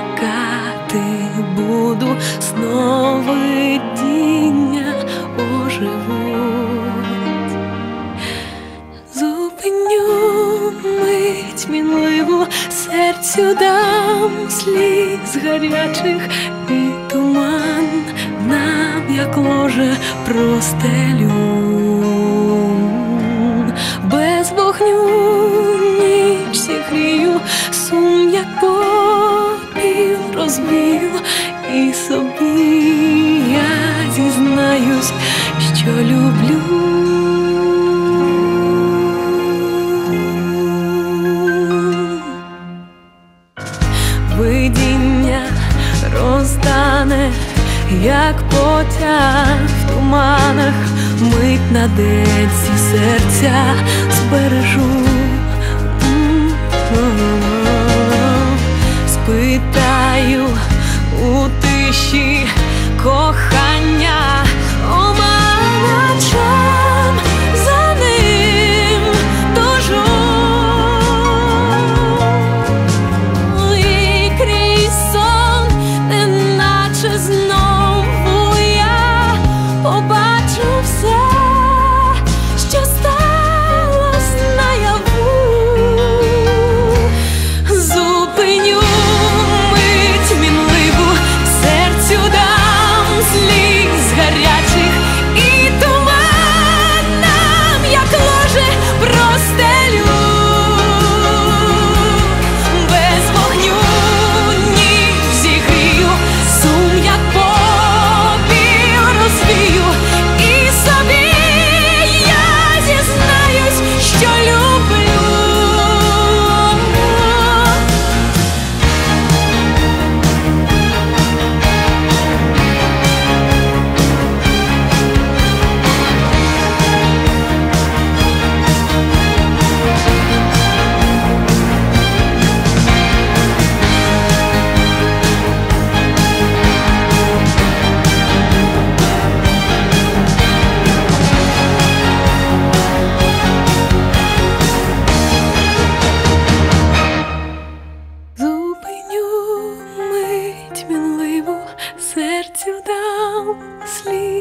Чекати буду сновидіння оживуть. Зупиню мить мінливу, серцю дам сліз гарячих і туман нам, як ложе простелю. Попіл і собі я зізнаюсь, що люблю. Видіння розтане, як потяг в туманах, мить на деці серця збережу. М-м-м. У тиші кохання